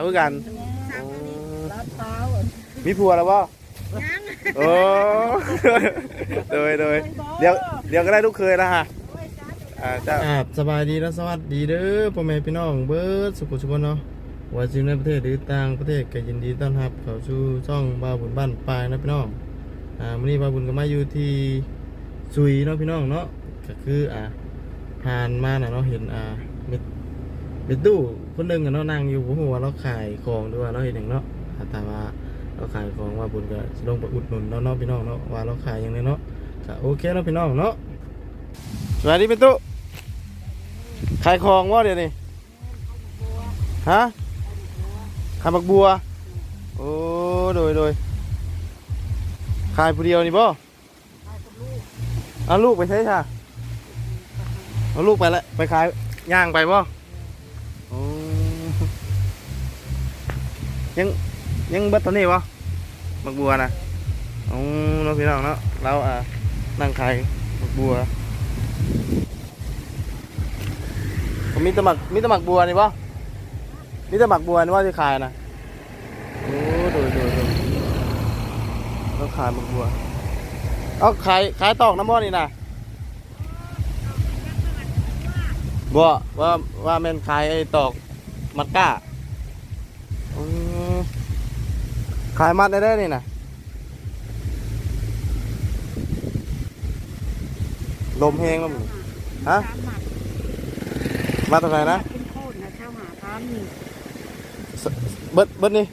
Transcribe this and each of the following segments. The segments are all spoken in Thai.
เอาคือกันสามโอ้ลาดเท้ามีผัวแล้วบ่ยังโอ้โดยโดยเดี๋ยวเดี๋ยวก็ได้ลูกเคยแล้วฮะอ่าจ้าสบายดีและสวัสดีเด้อพ่อแม่พี่น้องเบิร์ดสุขุสุขนเนาะว่าจริงในประเทศหรือต่างประเทศก็ยินดีต้อนรับเข้าสู่ช่องบาวบุญบ้านปลายนะพี่น้องอ่าวันนี้บาวบุญก็มาอยู่ที่ซุยเนาะพี่น้องเนาะก็คืออ่าผ่านมาน่ะเนาะเห็นอ่าเม็ด เม็ดตู้คนหนึงอะเนาะนั่งอยู่ผมว่าเราขายของด้วยเนาะเห็นอย่างเนาะแต่ว่าเราขายของว่าบุญก็ลงไปอุดหนุนเนาะเนาะพี่น้องเนาะว่าเราขายอย่างไรเนาะก็โอเคเนาะพี่น้องเนาะสวัสดีเป็นตุขายของว่าเดี๋ยวนี้ฮะขายบักบัวโอ้โดยโดยขายผู้เดียวนี่บ่เอาลูกไปใช้ค่ะเอาลูกไปละไปขายย่างไปบ่ ยังยังเบิดตอนนี้วะบักบัวนะอ๋อน้องพี่น้องเนาะเราอะนั่งขายบักบัวผมมีตะหมักมีตะหมักบัวนี่ปะมีตะหมักบัวนี่ว่าจะขายนะโอ้ดูดูดูเราขายบักบัวเอาขายขายตอกน้ำมันนี่นะบัวว่าว่าแม่นขายไอ้ตอกมัดก้าอืม ขายมัดได้ได้นี่นะลมแห้งแล้วมึงฮะสามหมัดมาเท่าไหร่นะเป็นโคตรนะเช่าหาพันสเบิดเบิดนี่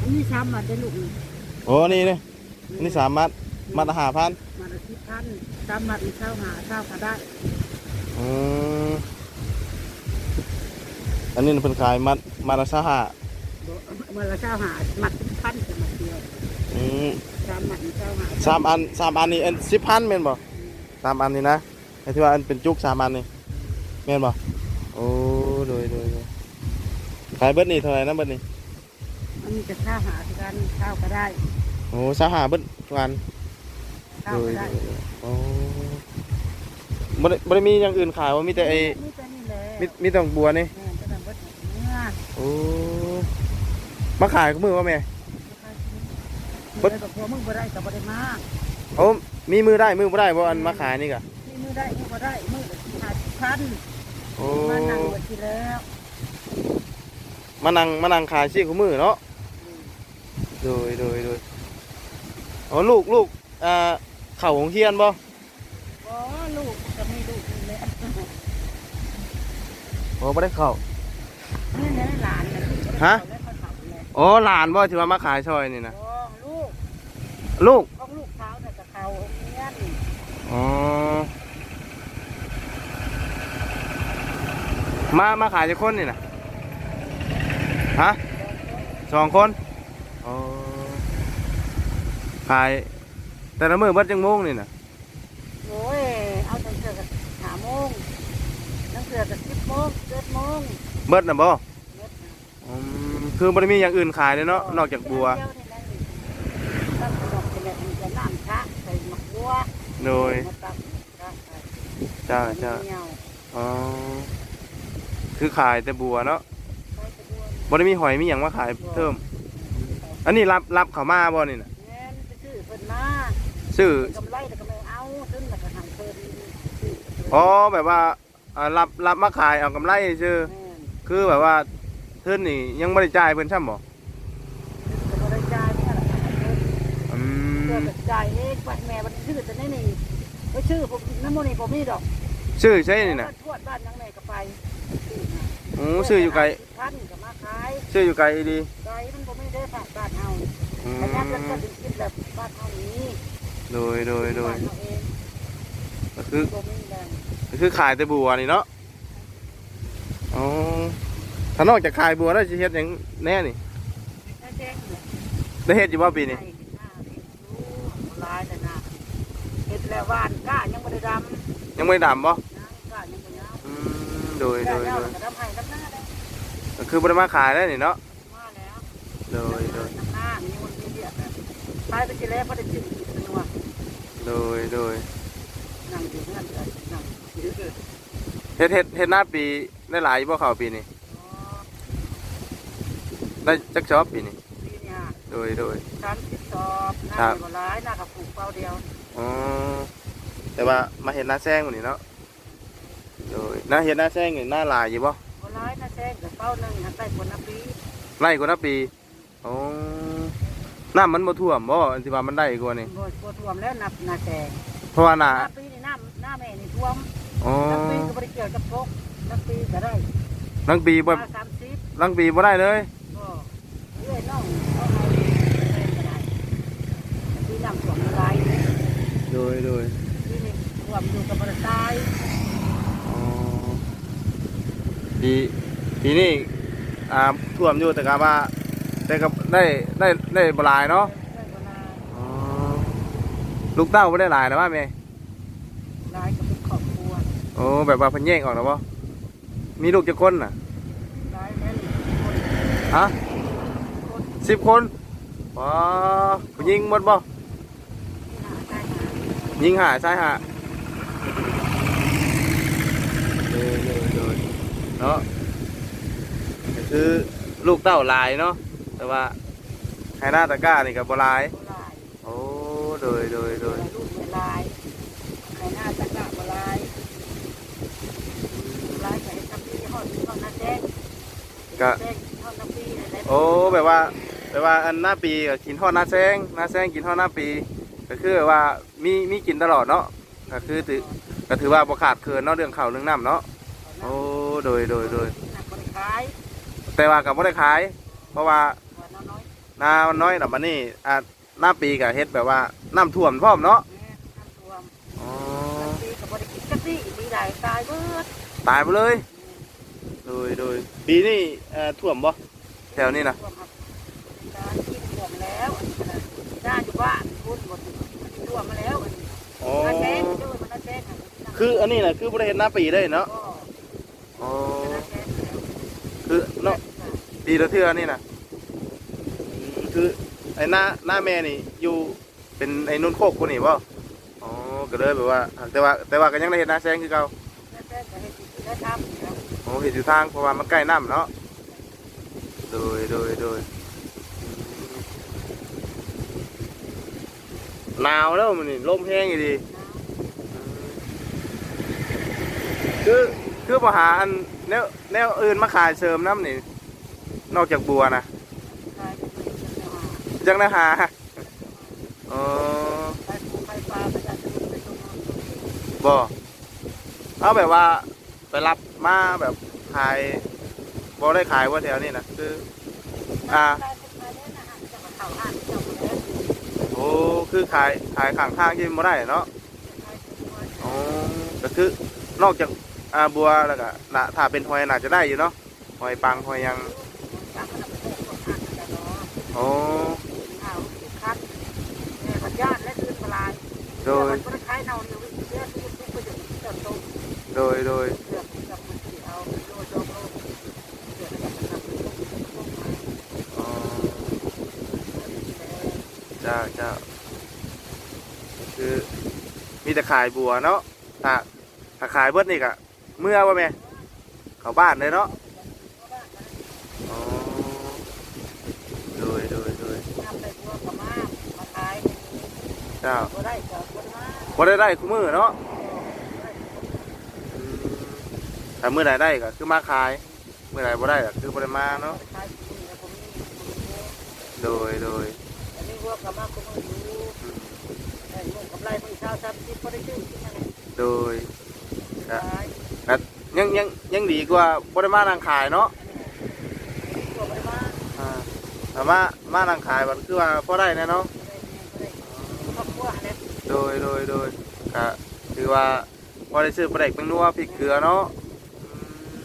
อันนี้สามหมัดได้ลูกนี่โอ้นี่นี่นี่สามมัดมัดละห้าพันหมัดละสิบพันสามหมัดนี่เช่าหาเช่าก็ได้อืมอันนี้เป็นขายมัดมัดละสห้า เมื่อละเช่าหาหมัดพันจะหมัดเดียวอืมสามหมัดนี่เช่าหาสามอันสามอันนี่อันสิบพันแม่นบ่สามอันนี่นะไอ้ที่ว่าอันเป็นจุกสามอันนี่แม่นบ่โอ้โดยโดยโดยขายเบิดนี่เท่าไหร่นะเบิดนี่อันนี้จะเช่าหาที่กันเช่าก็ได้โอ้สาหาเบิดทุกอันเช่าโดก็ยได้โอ้บ่ได้บ่ได้มีอย่างอื่นขายว่ามีแต่ไอ้นี่แต่นี่แหละมีมีแต่บัวนี่ แม่จะทำเบิดเนื้อโอ้ มาขายกับมือว่าแม่เบิดกับพวมึงบ่ได้กับบ่ได้มากโอ้มีมือได้มือบ่ได้บ่อันมาขายนี่กะนี่มือได้มือบ่ได้มือละหาสิบพันโอ้มานั่งเบิดทีแล้วมานั่งมานั่งขายซี่กับมือเนาะโดยโดยโดยอ๋อลูกลูกอ่าเข้าโรงเรียนบ่อ๋อลูกก็มีลูกนี่แหละโอ้บ่ได้เข้านี่แหละหลานน่ะฮะ โอ้หลานบ่ที่ว่ามาขายซอยนี่นะอ๋อลูกลูกของลูกสาวแต่ะกับเขาโรงเรียนอ๋อมามาขายจักคนนี่นะฮะสองคนอ๋อขาย แต่ละมือเบิดจังโมงนี่นะโอ้ยเอาตั้งเสือกับหาโมงตั้งเสือกับสิบโมงเจ็ดโมงเบิดนะบ่เม็ดน่ะอืม คือบ่ได้มีอย่างอื่นขายเลยเนาะนอกจากบัวเดียนี่แหละนี่ตั้งขนมเป็นแบบนี้จะน้ำชะใส่หมักบัวโดยมาตั้งชะใส่จ้าจ้าเหนียวอ๋อคือขายแต่บัวเนาะใส่กระบวนบ่ได้มีหอยมีหยังมาขายเพิ่ม อันนี้รับรับเขามาบ่นี่น่ะแม่นไปซื้อเพิ่นมาซื้อกำไรแต่ก็ไม่เอาซึ่งแต่ก็ทางเพิ่นซื้ออ๋อแบบว่าอ่ารับรับมาขายเอากำไรซื่อแม่นคือแบบว่า เพิ่นนี่ยังบ่ได้จ่ายเพิ่นซ้ำบ่ก็บ่ได้จ่ายเนี่ยแหละอืเพื่อมจะจ่ายเองบัดแม่บัดชื่อแต่นี่นี่ไปชื่อผมน้ำมันนี่ผมมีดอกซื้อใช่นี่น่ะทวดบ้านยังไงก็ไปโอ้ซื้ออยู่ไกลพันก็มาขายซื้ออยู่ไกลดีไกลมันผมไม่ได้ฝากบ้านเฮาอืแต่ยันก็มจะคิดแบบบ้านเฮานี้โดยโดยโดยบ้านเฮาเองก็คือ ผมมีแรง คือขายแต่บัวนี่เนาะ อ๋อ ถ้านอกจากขายบัวแล้วสิเฮ็ดหยังแน่นี่แล้วแจ้งเนี่ยได้เฮ็ดอยู่บ่ปีนี้ให้หน้าเห็นรู้ลายแต่หน้าเห็ดแล้วบ้านก้ายังไม่ได้ดำยังไม่ได้ดำบ่นะก้ายังไม่เอาอืมโดยโดก้ายโดเน่ายก็ดำให้ดำหน้าได้ก็คือบ่ได้มาขายได้นี่เนาะมาแล้วโดยโดยดำหน้ามีคนมีเดียดนะตายไปทีแล้วพอได้จิ้มเป็นนัวโดยโดยนั่งอยู่นั่นเลยนั่งอยู่เออเฮ็ดเฮ็ดเฮ็ดหน้าปีได้หลายอยู่บ่เข้าปีนี้อ๋อ ได้จักชอบปีนี้ปีเนี้ยโดยโดย สามสิบสอบหครัน้าบบ่ร้ายหน้ากับปลูกเป้าเดียวอ๋อแต่ว่ามาเห็นหน้าแซงวันนี้เนาะโดยหน้าเห็นหน้าแซงนี่หน้าลายอยู่บ่บ่ร้ายหน้าแซงกับเป้าหนึ่งหันใต้คนละปีไล่กว่าหน้าปีอ๋อน้ำมันบ่ท่วมบ่อันที่ว่ามันได้กว่านี่บ่บ่ท่วมแล้วนับหน้าแซงเพราะว่าหน้าหน้าปีนี่น้ำหน้าแม่นี่ท่วมอ๋อนักปีก็บ่ได้เกี่ยวกับพกนักปีก็ได้ลังปีบ่มาสามสิบลังปีบ่ได้เลยก็ เรื่อยน้องก็เอาแซงก็ได้ปีน้ำท่วมหลายโดยโดยปีนี้ท่วมอยู่กับบ่ได้ตายอ๋อปีปีนี้อ่าท่วมอยู่แต่ก็ว่าแต่ก็ได้ได้ได้บ่หลายเนาะได้บ่หลายอ๋อลูกเต้าบ่ได้หลายนะว่าแม่หลายก็เป็นครอบครัวโอ้แบบว่าเพิ่นแยกออกแล้วบ่มีลูกจักคนน่ะหลายแม่นคนฮะคน สิบคนว้าผู้หญิงหมดบ่ที่หาได้หายิงหาใช่หาเออเออเออเนาะก็คือลูกเต้าหลายเนาะแต่ว่าไฮนาตะกร้านี่กับบหลายบ่หลายโอ้โดยโดยโดยลูกเวลายในหน้าตะกะเวลายลายใส่ตะปีทอดทอดน้ำแดงก็แดงทอดน้ำปีอะไรโอ้แบบว่า แบบว่าอันหน้าปีก็กินทอดหน้าแซงหน้าแซงกินทอดหน้าปี ก็คือว่ามีมีกินตลอดเนาะก็คือถือก็ถือว่าบ่ขาดเคินเนาะเรื่องข้าวเรื่องน้ำเนาะโอ้โดยโดยโดยขายแต่ว่ากับบ่ได้ขาย เพราะว่าว่าน้อยนามันน้อยน่ะมันนี่อ่าหน้าปีกับเฮ็ดแบบว่าน้ำท่วมพร้อมเนาะๆเนี่ยน้ำท่วมอ๋อปีกับบริกินกะทิปีใดตายเบิดตายไปเลย โดยโดยปีนี้เอ่อท่วมบ่แถวนี้นะท่วมครับ แล้วอันนี้ขนาดด้านอยู่บ้านพูดหมดท่วมมาแล้วอันนี้อ๋อน้ำแดงด้วยมันน้ำแดงคืออันนี้น่ะคือบ่ได้เฮ็ดหน้าปีได้เนาะก็อ๋อน้ำแดงแล้วคือเนาะปีละเทื่อนี่น่ะอืมคือไอ้หน้าหน้าแม่นี่อยู่เป็นไอ้นุ่นโคกคนนี่บ่อ๋อก็เลยแบบว่า แต่ว่าแต่ว่าก็ยังได้เฮ็ดหน้าแซงคือเก่าน้ำแดงก็ให้กินได้ทำแล้วโอ้เฮ็ดอยู่ทางเพราะว่ามันใกล้น้ำเนาะโดยโดยโดย หนาวแล้วมันนี่ลมแห้งอยู่ดีคือคือมาหาอันแนวแนวอื่นมาขายเสริมน้ำนี่ นอกจากบัวนะจังนะหาอ๋อไปปูไปปลาไปจัดสนุกไปตรงนั้นบ่เอาแบบว่าไปรับมาแบบขายบ่ได้ขายว่าแถวนี้นะคือ อ่า คือขายขายข้างทางที่บ่ได้เนาะขายเป็นวันอ๋อก็คือนอกจากอ่าบัวแล้วก็น่ะถ้าเป็นหอยน่าจะได้อยู่เนาะหอยปังหอยหยังจากขนมโคกคนห้างจะเนาะอ๋อข้าวคัดแม่ปัญญาและคืนปลายโดยมันก็คล้ายเนาเดียวเสื้อที่ทุกประโยชน์เติมโตโดยโดย เสื้อกับมันสีเอาโลโลโลเสื้อกับมันทำพวกมา อ๋อ เจ้าเจ้าคือมีแต่ ขายบัวเนาะถ้าถ้าขายเบิดนี่กะเมื่อว่าแม่เขาบ้านเลยเนาะโดยโดยโดยเจ้าก็ได้จากคนมาพอได้ได้คู่มือเนาะอืมถ้าเมื่อใดได้ก็คือมาขาย เมื่อใดบ่ได้ก็คือบ่ได้มาเนาะโดยโดยอันนี้วัวกับมาก็มาอยู่ไอ้ลูกกับไร มึงชาวซ้ำที่พอได้ชื่อที่นั่นแหละโดยขายยังยังยังดีกว่าบ่ได้มานั่งขายเนาะตัวไปมาอ่าแต่มามานั่งขายมันคือว่าพอได้แน่เนาะครอบครัวเนี่ยโดยโดยโดยก็คือว่าพอได้ซื้อปลาเด็กเป็นนัวพริกเกลือเนาะอืม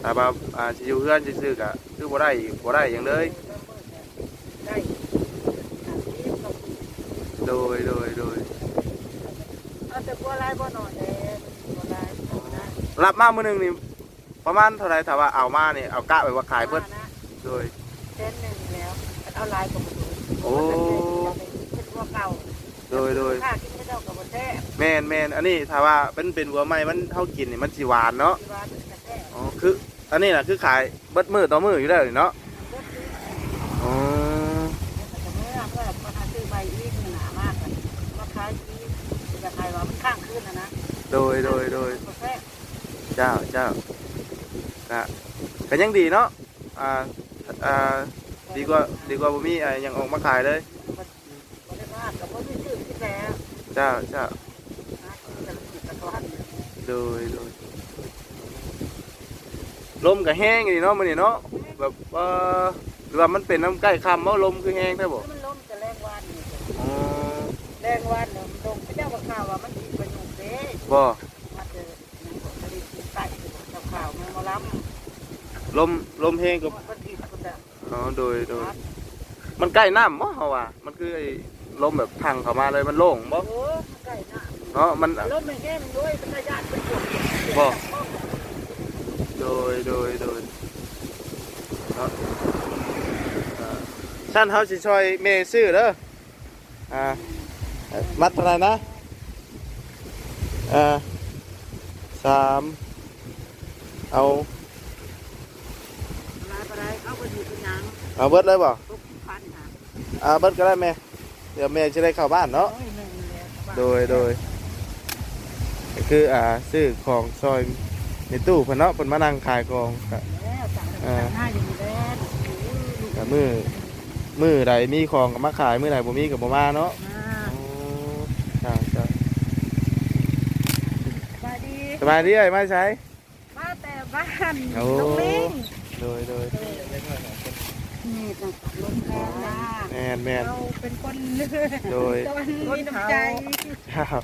แต่ว่าอ่าสิอยู่เพื่อนสิซื้อก็คือบ่ได้อีกบ่ได้อย่างเลย ได้ โดยโดยโดย เอาแต่บัวลายบัวหน่อยแต่บัวลายบัวลายรับมามื้อหนึงนี่ประมาณเท่าไหร่ถ้าว่าเอามานี่เอากะไว้ว่าขายเบิดนะโดย เส้นหนึ่งแล้วเอาลายกับบัวโอ้ เป็นบัวเก่าโดยโดยค่ากินไม่เท่ากับบัวแท้แม่นแม่นอันนี้ถ้าว่าเป็นเป็นหัวใหม่มันเฮากินนี่มันสิหวานเนาะที่ว่าเป็นกระแทกอ๋อคือ อันนี้น่ะคือขายเบิดมื้อต่อมื้ออยู่แล้วนี่เนาะ ก็คือายว่า มันข้างคืนนะนะโดยโดยโดยกาแฟเจ้าเจ้าก็ก็ยังดีเนาะอ่าอ่าดีกว่าดีกว่าบ่มีอะไรยังออกมาขายเลยบริวารกับพ่อมีชื่อที่แล้วเจ้าเจ้านะแต่ละจิตตะวันโดยโดยลมก็แห้งดีเนาะมื้อนี้เนาะแบบว่าหรือว่ามันเป็นน้ำใกล้ค่ำเนาะลมคือแห้งแท้บ่มันล้มจะแรงวันนี่อ๋อแรงวัน บ่มาเจอผลิตไก่เจ้าข่าวแมงมะล้ลมลมแห้งก็ำมันติดคนละอ๋อโดยโดยมันใกล้น้ำบ่เฮาว่ามันคือไอ้ลมแบบพังเข้ามาเลยมันโล่งบ่โอ้ไก่น่ะเนาะมันรถมันแห้งด้วยเป็นระยะเป็นจุดบ่โดยโดยโดยเนาะอ่าท่านเฮาสิช่วยเมซื้อเด้ออ่ามัดเท่าไหร่นะ อ่าสามเอาอะไรอะไรเอาไปดูเป็นยังเอาเบิดเลยบ่ทุกพันนะเอาเบิดก็ได้แม่เดี๋ยวแม่จะได้เข้าบ้านเนาะโอ้ยหนึ่งเลยโดยโดยก็คืออ่าซื้อของซอยในตู้เพิ่นเนาะเพิ่นมานั่งขายของก็แล้วต่างกันหน้าอย่างนี้แล้วก็มือมือใดมีของก็มาขายมือใดบ่มีก็บ่มาเนาะ มา อ๋อใช่ใช่ สบายดี สบายดีเอ้ยมาใช้มาแต่บ้านโอ้น้องลิงโดยโดยนี่ต้องลงแพงนะแมนแมนเราเป็นคนโดยคนมีน้ำใจครับ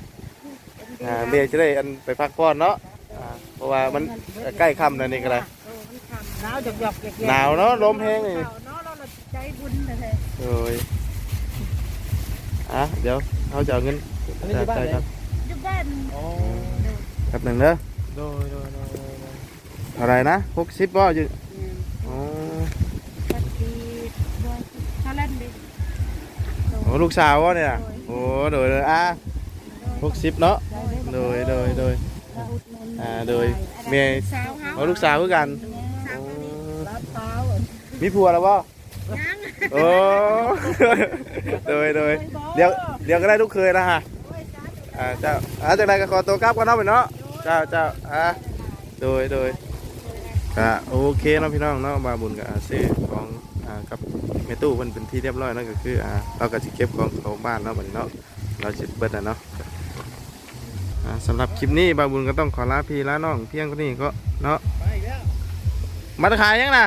อ่าเมียจะได้อันไปพักผ่อนเนาะอ่าเพราะว่ามันใกล้ค่ำแล้วนี่ก็ได้หนาวหยอกหยอกๆหนาวเนาะลมแห้งนี่หนาวเนาะเราใจบุญแท้โดยอะเดี๋ยวเขาจะเอาเงินจ่ายครับๆอยู่บ้านแป๊ บหนึ่งเด้อโดยโดยโดยโดยเท่าไหรนะหกสิบบ่อยู่อ๋อปฏิบัติเขาเล่นดิโอ้ลูกสาววะเนี่ยโอ้โดยโดยอะหกสิบเนาะโดยโดยโดยอ่าโดยเมียสาวเฮาเอาลูกสาวคือกันสาวโอ้รับเท้ามีผัวแล้วบ่ยังโอ้โดยโดยเดี๋ยวเดี๋ยวก็ได้ลูกเคยนะฮะอ่าเจ้าอ่าจากนั้นก็ขอตัวกลับกันเนาะพี่เนาะ เจ้าเจ้าอ่าโดยโดยอ่าโอเคเนาะพี่น้องเนาะบาบุญกับอาซื้อของอ่ากับเมตู้มันเป็นที่เรียบร้อยเนาะก็คืออ่าเราก็จะเก็บของเขาบ้านเนาะบัดนี้เนาะเราจะเบิดนะเนาะอ่าสำหรับคลิปนี้บาบุญก็ต้องขอลาพี่ลาน้องเพียงเท่านี้ก็เนาะไปอีกแล้วมาขายยังนะ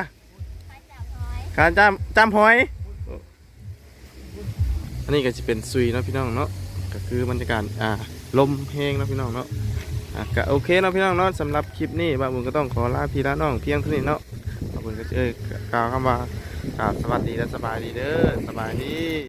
ขายจามจามหอย อันนี้ก็จะเป็นซุยเนาะพี่น้องเนาะก็คือบรรยากาศอ่าลมแห้งเนาะพี่น้องเนาะ อะก็โอเคเนาะพี่น้องเนาะสำหรับคลิปนี้บางบุญก็ต้องขอลาพี่ลาน้องเพียงเท่านี้เนาะบางบุญก็จะเอ่ยกล่าวคำว่ากล่าวสวัสดีและสบายดีเด้อสบายดี